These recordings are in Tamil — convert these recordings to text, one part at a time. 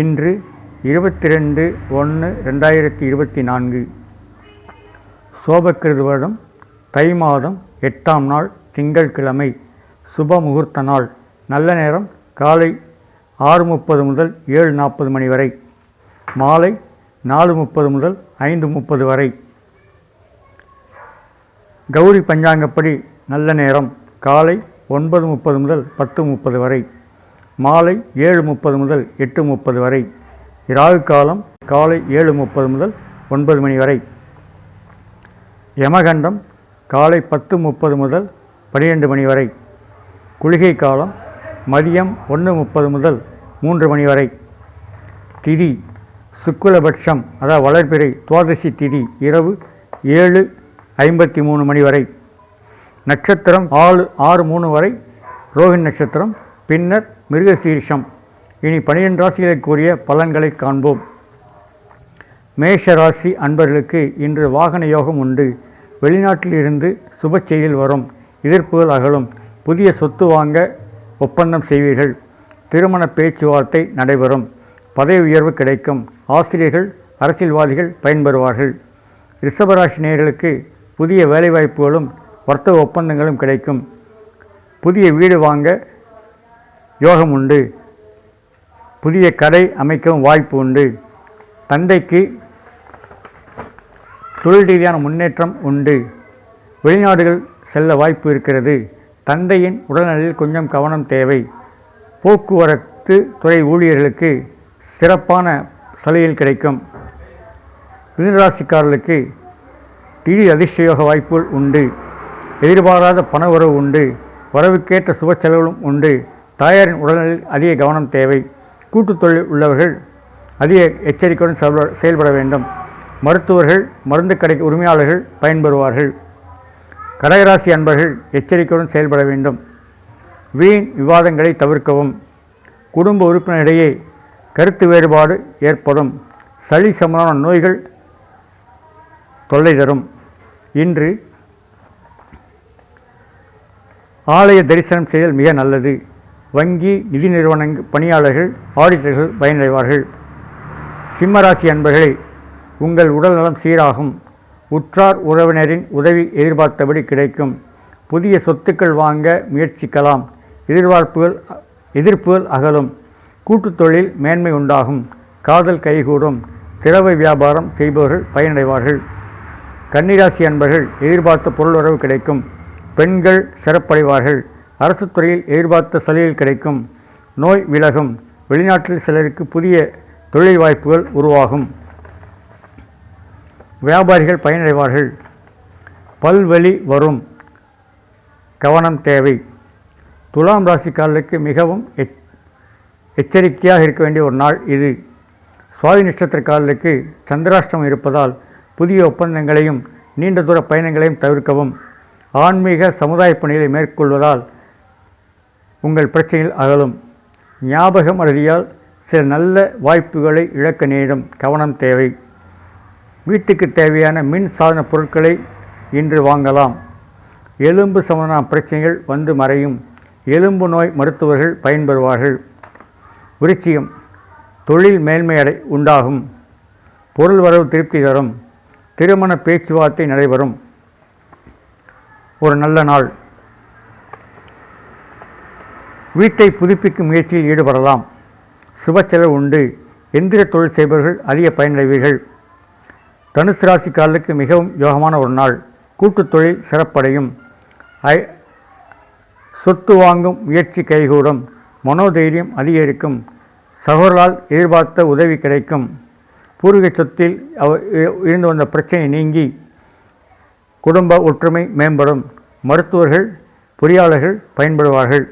இன்று இருபத்தி ரெண்டு ஒன்று ரெண்டாயிரத்தி இருபத்தி நான்கு. சோபக்கிருது வருடம் தை மாதம் எட்டாம் நாள் திங்கட்கிழமை சுப முகூர்த்த நாள். நல்ல நேரம் காலை ஆறு முப்பது முதல் ஏழு நாற்பது மணி வரை. மாலை நாலு முப்பது முதல் ஐந்து முப்பது வரை. கௌரி பஞ்சாங்கப்படி நல்ல நேரம் காலை ஒன்பது முப்பது முதல் பத்து முப்பது வரை. மாலை ஏழு முப்பது முதல் எட்டு முப்பது வரை இராகு காலம் காலை ஏழு முப்பது முதல் ஒன்பது மணி வரை. யமகண்டம் காலை பத்து முப்பது முதல் பனிரெண்டு மணி வரை. குளிகை காலம் மதியம் ஒன்று முப்பது முதல் மூன்று மணி வரை. திதி சுக்குலபட்சம் அதாவது வளர்பிறை துவாதசி திதி இரவு ஏழு ஐம்பத்தி மூணு மணி வரை. நட்சத்திரம் ஆறு ஆறு மூணு வரை ரோஹிணி நட்சத்திரம் பின்னர் மிருகசீரிஷம். இனி பனிரெண்டு ராசிகளை கூறிய பலன்களை காண்போம். மேஷ ராசி அன்பர்களுக்கு இன்று வாகன யோகம் உண்டு. வெளிநாட்டில் இருந்து சுப செயல் வரும். எதிர்ப்புகள் அகலும். புதிய சொத்து வாங்க ஒப்பந்தம் செய்வீர்கள். திருமண பேச்சுவார்த்தை நடைபெறும். பதவி உயர்வு கிடைக்கும். ஆசிரியர்கள் அரசியல்வாதிகள் பயன்பெறுவார்கள். ரிஷபராசி நேர்களுக்கு புதிய வேலைவாய்ப்புகளும் வர்த்தக ஒப்பந்தங்களும் கிடைக்கும். புதிய வீடு வாங்க யோகம் உண்டு புதிய கடை அமைக்கவும் வாய்ப்பு உண்டு. தந்தைக்கு தொழில் ரீதியான முன்னேற்றம் உண்டு. வெளிநாடுகள் செல்ல வாய்ப்பு இருக்கிறது. தந்தையின் உடல்நலில் கொஞ்சம் கவனம் தேவை. போக்குவரத்து துறை ஊழியர்களுக்கு சிறப்பான சலுகைகள் கிடைக்கும். மிதராசிக்காரர்களுக்கு திடீர் அதிர்ஷ்டயோக வாய்ப்புகள் உண்டு. எதிர்பாராத பண உறவு உண்டு. வரவுக்கேற்ற சுப செலவுகளும் உண்டு. தாயாரின் உடல்நிலையில் அதிக கவனம் தேவை. கூட்டுத் தொழில் உள்ளவர்கள் அதிக எச்சரிக்கையுடன் செயல்பட செயல்பட வேண்டும். மருத்துவர்கள் மருந்து கடை உரிமையாளர்கள் பயன்பெறுவார்கள். கடகராசி அன்பர்கள் எச்சரிக்கையுடன் செயல்பட வேண்டும். வீண் விவாதங்களை தவிர்க்கவும். குடும்ப உறுப்பினரிடையே கருத்து வேறுபாடு ஏற்படும். சளி சமமான நோய்கள் தொல்லை தரும். இன்று ஆலய தரிசனம் செய்தல் மிக நல்லது. வங்கி நிதி நிறுவனங்கள் பணியாளர்கள் ஆடிட்டர்கள் பயனடைவார்கள். சிம்மராசி அன்பர்களே உங்கள் உடல் நலம் சீராகும். உற்றார் உறவினரின் உதவி எதிர்பார்த்தபடி கிடைக்கும். புதிய சொத்துக்கள் வாங்க முயற்சிக்கலாம். எதிர்பார்ப்புகள் எதிர்ப்புகள் அகலும். கூட்டுத் தொழில் மேன்மை உண்டாகும். காதல் கைகூடும். திரவ வியாபாரம் செய்பவர்கள் பயனடைவார்கள். கன்னிராசி அன்பர்கள் எதிர்பார்த்த பொருள் கிடைக்கும். பெண்கள் சிறப்படைவார்கள். அரசு துறையில் எதிர்பார்த்த சலுகைகள் கிடைக்கும். நோய் விலகும். வெளிநாட்டில் சிலருக்கு புதிய தொழில் வாய்ப்புகள் உருவாகும். வியாபாரிகள் பயனடைவார்கள். பல்வழி வரும். கவனம் தேவை. துலாம் ராசிக்காரர்களுக்கு மிகவும் எச் எச்சரிக்கையாக இருக்க வேண்டிய ஒரு நாள் இது. சுவாதி நட்சத்திரக்காரர்களுக்கு சந்திராஷ்டிரம் இருப்பதால் புதிய ஒப்பந்தங்களையும் நீண்ட தூர பயணங்களையும் தவிர்க்கவும். ஆன்மீக சமுதாய பணிகளை மேற்கொள்வதால் உங்கள் பிரச்சனையில் அகலும். ஞாபகம் மறதியால் சில நல்ல வாய்ப்புகளை இழக்க நேரிடும். கவனம் தேவை. வீட்டுக்கு தேவையான மின் சாதன பொருட்களை இன்று வாங்கலாம். எலும்பு சம்பந்தமான பிரச்சனைகள் வந்து மறையும். எலும்பு நோய் மருத்துவர்கள் பயன்பெறுவார்கள். விருச்சியம் தொழில் மேன்மை அடை உண்டாகும். பொருள் வரவு திருப்தி தரும். திருமண பேச்சுவார்த்தை நடைபெறும். ஒரு நல்ல நாள். வீட்டை புதுப்பிக்கும் முயற்சியில் ஈடுபடலாம். சுப செலவு உண்டு. எந்திர தொழில் செய்பவர்கள் அதிக பயனடைவீர்கள். தனுசு ராசிக்காரர்களுக்கு மிகவும் யோகமான ஒரு நாள். கூட்டுத் தொழில் சிறப்படையும். ஐ சொத்து வாங்கும் முயற்சி கைகூடும். மனோதைரியம் அதிகரிக்கும். சகோதரால் எதிர்பார்த்த உதவி கிடைக்கும். பூர்வீக சொத்தில் அவ இருந்து வந்த பிரச்சனை நீங்கி குடும்ப ஒற்றுமை மேம்படும். மருத்துவர்கள் பொறியாளர்கள் பயன்படுவார்கள்.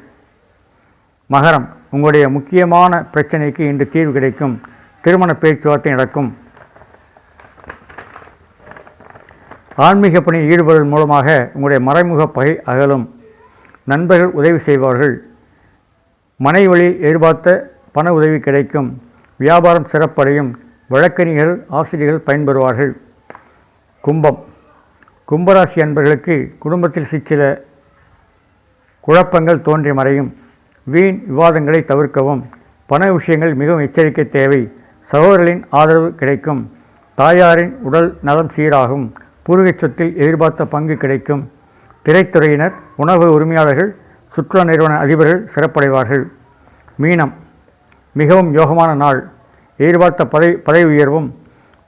மகரம். உங்களுடைய முக்கியமான பிரச்சனைக்கு இன்று தீர்வு கிடைக்கும். திருமண பேச்சுவார்த்தை நடக்கும். ஆன்மீக பணியில் ஈடுபடுவதன் மூலமாக உங்களுடைய மறைமுக பகை அகலும். நண்பர்கள் உதவி செய்வார்கள். மனை வழி எதிர்பார்த்த பண உதவி கிடைக்கும். வியாபாரம் சிறப்படையும். வழக்கறிஞர்கள் ஆசிரியர்கள் பயன்பெறுவார்கள். கும்பம். கும்பராசி அன்பர்களுக்கு குடும்பத்தில் சிற்சில குழப்பங்கள் தோன்றி மறையும். வீண் விவாதங்களை தவிர்க்கவும். பண விஷயங்கள் மிகவும் எச்சரிக்கை தேவை. சகோதரர்களின் ஆதரவு கிடைக்கும். தாயாரின் உடல் நலம் சீராகும். பூர்வீக சொத்தில் எதிர்பார்த்த பங்கு கிடைக்கும். திரைத்துறையினர் உணவு உரிமையாளர்கள் சுற்றுலா நிறுவன அதிபர்கள் சிறப்படைவார்கள். மீனம் மிகவும் யோகமான நாள். எதிர்பார்த்த பதவி பதவி உயர்வும்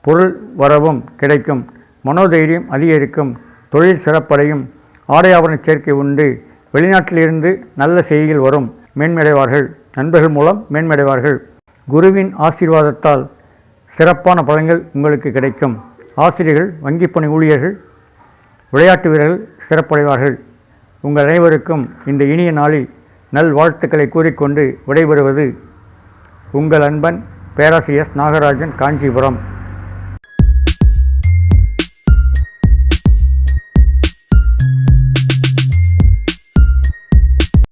பொருள் வரவும் கிடைக்கும். மனோதைரியம் அதிகரிக்கும். தொழில் சிறப்படையும். ஆடை ஆபரண சேர்க்கை உண்டு. வெளிநாட்டிலிருந்து நல்ல செய்திகள் வரும். மேன்மையடைவார்கள் நண்பர்கள் மூலம் மேன்மையடைவார்கள் குருவின் ஆசீர்வாதத்தால் சிறப்பான பலன்கள் உங்களுக்கு கிடைக்கும். ஆசிரியர்கள் வங்கிப் பணி ஊழியர்கள் விளையாட்டு வீரர்கள் சிறப்படைவார்கள். உங்கள் அனைவருக்கும் இந்த இனிய நாளில் நல் வாழ்த்துக்களை கூறிக்கொண்டு விடைபெறுவது உங்கள் அன்பன் பேராசிரியர் நாகராஜன் காஞ்சிபுரம்.